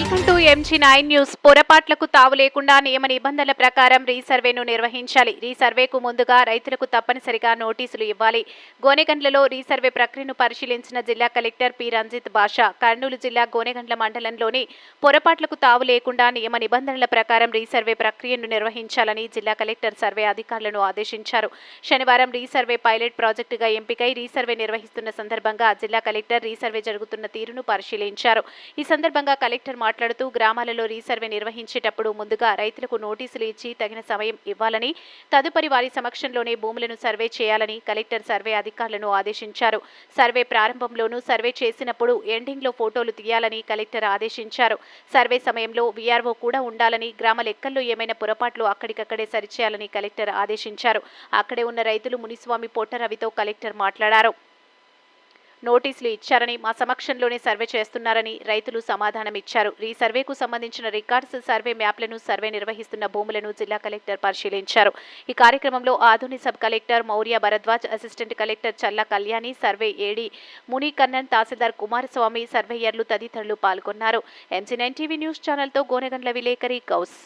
నుంచి nine news పొరపాట్లకు తావు లేకుండా నియమ నిబంధనల ప్రకారం రీసర్వేను నిర్వహించాలి. రీసర్వేకు ముందుగా రైతులకు తప్పనిసరిగా నోటీసులు ఇవ్వాలి. గోనెగండ్లలో రీసర్వే ప్రక్రియను పరిశీలించిన జిల్లా కలెక్టర్ పి. రంజిత్ బాషా కర్నూలు జిల్లా గోనెగండ్ల మండలంలోని పొరపాట్లకు తావు లేకుండా నియమ నిబంధనల ప్రకారం రీసర్వే ప్రక్రియను నిర్వహించాలని జిల్లా కలెక్టర్ సర్వే అధికారులను ఆదేశించారు. శనివారం రీసర్వే పైలట్ ప్రాజెక్టుగా ఎంపికై రీసర్వే నిర్వహిస్తున్న సందర్భంగా జిల్లా కలెక్టర్ రీసర్వే జరుగుతున్న తీరును పరిశీలించారు. ఈ సందర్భంగా కలెక్టర్ మాట్లాడుతూ గ్రామాలలో రీసర్వే నిర్వహించేటప్పుడు ముందుగా రైతులకు నోటీసులు ఇచ్చి తగిన సమయం ఇవ్వాలని తదుపరి వారి సమక్షంలోనే భూములను సర్వే చేయాలని కలెక్టర్ సర్వే అధికారులను ఆదేశించారు. సర్వే ప్రారంభంలోనూ సర్వే చేసినప్పుడు ఎండింగ్లో ఫోటోలు తీయాలని కలెక్టర్ ఆదేశించారు. సర్వే సమయంలో వీఆర్ఓ కూడా ఉండాలని గ్రామ లెక్కల్లో ఏమైనా పొరపాట్లు అక్కడికక్కడే సరిచేయాలని కలెక్టర్ ఆదేశించారు. అక్కడే ఉన్న రైతులు మునిస్వామి పొట్టరవితో కలెక్టర్ మాట్లాడారు. నోటీసులు ఇచ్చారని మా సమక్షంలోనే సర్వే చేస్తున్నారని రైతులు సమాధానం ఇచ్చారు ఈ సర్వేకు సంబంధించిన రికార్డ్స్ సర్వే మ్యాప్లను సర్వే నిర్వహిస్తున్న భూములను జిల్లా కలెక్టర్ పరిశీలించారు. ఈ కార్యక్రమంలో Adoni sub collector Maurya Bharadwaj assistant collector Challa Kalyani survey AD ముని కన్నన్ తహసీల్దార్ కుమారస్వామి సర్వేయర్లు తదితరులు పాల్గొన్నారు. ఎంసీ నైన్ టీవీ న్యూస్ ఛానల్తో గోనెగండ్ల విలేకరి గౌస్.